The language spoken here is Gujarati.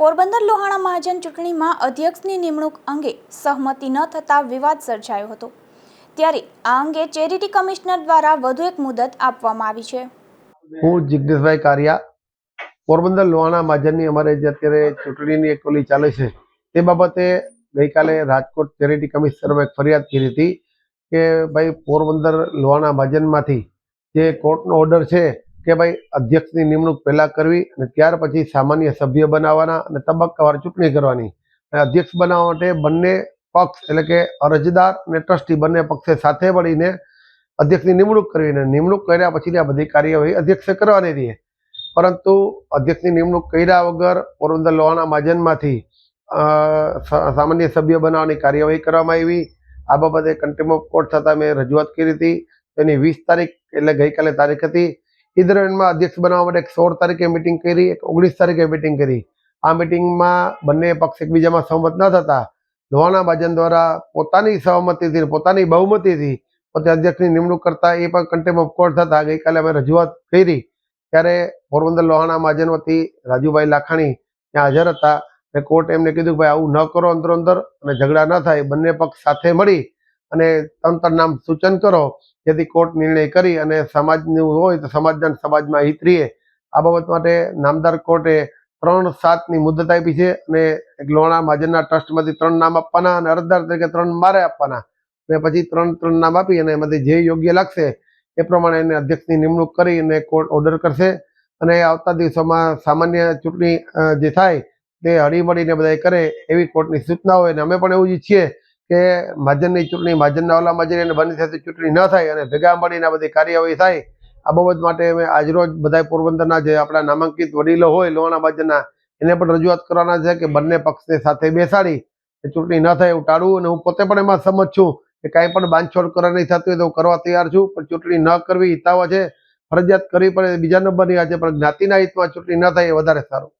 પોરબંદર લોહાણા મહાજન ચૂંટણીમાં અધ્યક્ષની નિમણૂક અંગે સહમતિ ન થતાં વિવાદ સર્જાયો હતો. ત્યારે આ અંગે ચેરિટી કમિશનર દ્વારા વધુ એક મુદત આપવામાં આવી છે. હું જિગ્નેશભાઈ કારિયા, પોરબંદર લોહાણા મહાજનની અમારે જે અત્યારે ચૂંટણીની એક ઓલી ચાલે છે, તે બાબતે ગઈકાલે રાજકોટ ચેરિટી કમિશનરમાં એક ફરિયાદ કરી હતી કે ભાઈ, પોરબંદર લોહાણા મહાજનમાંથી જે કોર્ટનો ઓર્ડર છે કે ભાઈ અધ્યક્ષની નિમણૂક પહેલાં કરવી અને ત્યાર પછી સામાન્ય સભ્ય બનાવવાના અને તબક્કાવાર ચૂંટણી કરવાની. અધ્યક્ષ બનાવવા માટે બંને પક્ષ એટલે કે અરજદાર અને ટ્રસ્ટી બંને પક્ષે સાથે મળીને અધ્યક્ષની નિમણૂક કરવી અને નિમણૂક કર્યા પછી આ બધી કાર્યવાહી અધ્યક્ષે કરવાની રહે. પરંતુ અધ્યક્ષની નિમણૂક કર્યા વગર પોરબંદર લોહાના માજનમાંથી સામાન્ય સભ્ય બનાવવાની કાર્યવાહી કરવામાં આવી. આ બાબતે કન્ટેમ કોર્ટ થતાં મેં રજૂઆત કરી હતી. તેની વીસ તારીખ એટલે ગઈકાલે તારીખ હતી. એ અધ્યક્ષ બનાવવા માટે એક સોળ તારીખે મિટિંગ કરી, એક ઓગણીસ તારીખે મિટિંગ કરી. આ મિટિંગમાં બંને પક્ષ એકબીજામાં સહમત ન થતા લોહાણા ભાજન દ્વારા પોતાની સહમતિથી પોતાની બહુમતીથી પોતે અધ્યક્ષની નિમણૂક કરતા એ પણ કન્ટેમ ઓફ કોર્ટ થતા ગઈકાલે અમે રજૂઆત કરી. ત્યારે પોરબંદર લોહાણા મહાજન વતી રાજુભાઈ લાખાણી ત્યાં હાજર હતા અને કોર્ટે એમને કીધું કે ભાઈ આવું ન કરો અંદરો અંદર અને ઝઘડા ન થાય, બંને પક્ષ સાથે મળી અને તંત્ર નામ સૂચન કરો. જેથી કોર્ટ નિર્ણય કરી અને સમાજનું હોય તો સમાજના સમાજમાં હિત રહીએ આ બાબત માટે નામદાર કોર્ટે ત્રણ સાતની મુદત આપી છે અને લોહાણા મહાજનના ટ્રસ્ટમાંથી ત્રણ નામ આપવાના અને અરજદાર તરીકે ત્રણ મારે આપવાના. અને પછી ત્રણ ત્રણ નામ આપી અને એમાંથી જે યોગ્ય લાગશે એ પ્રમાણે એને અધ્યક્ષની નિમણૂક કરી અને કોર્ટ ઓર્ડર કરશે. અને આવતા દિવસોમાં સામાન્ય ચૂંટણી જે થાય તે હળીમળીને બધા કરે એવી કોર્ટની સૂચના હોય અને અમે પણ એવું જ ઈચ્છીએ કે મહાજનની ચૂંટણી મહાજનના ઓલામાં જઈને અને બની સાથે ચૂંટણી ન થાય અને ભેગા મળીને આ બધી કાર્યવાહી થાય, આ બાબત માટે અમે આજરોજ બધા પોરબંદરના જે આપણા નામાંકિત વડીલો હોય લોહાણા મહાજનના એને પણ રજૂઆત કરવાના છે કે બંને પક્ષને સાથે બેસાડી ચૂંટણી ન થાય એવું ટાળવું. અને હું પોતે પણ એમાં સમજ છું કે કાંઈ પણ બાંધછોડ કરવાની થતી હોય તો હું કરવા તૈયાર છું, પણ ચૂંટણી ન કરવી હિતાવા છે. ફરજિયાત કરવી પડે બીજા નંબરની આજે પણ જ્ઞાતિના હિતમાં ચૂંટણી ન થાય એ વધારે સારું.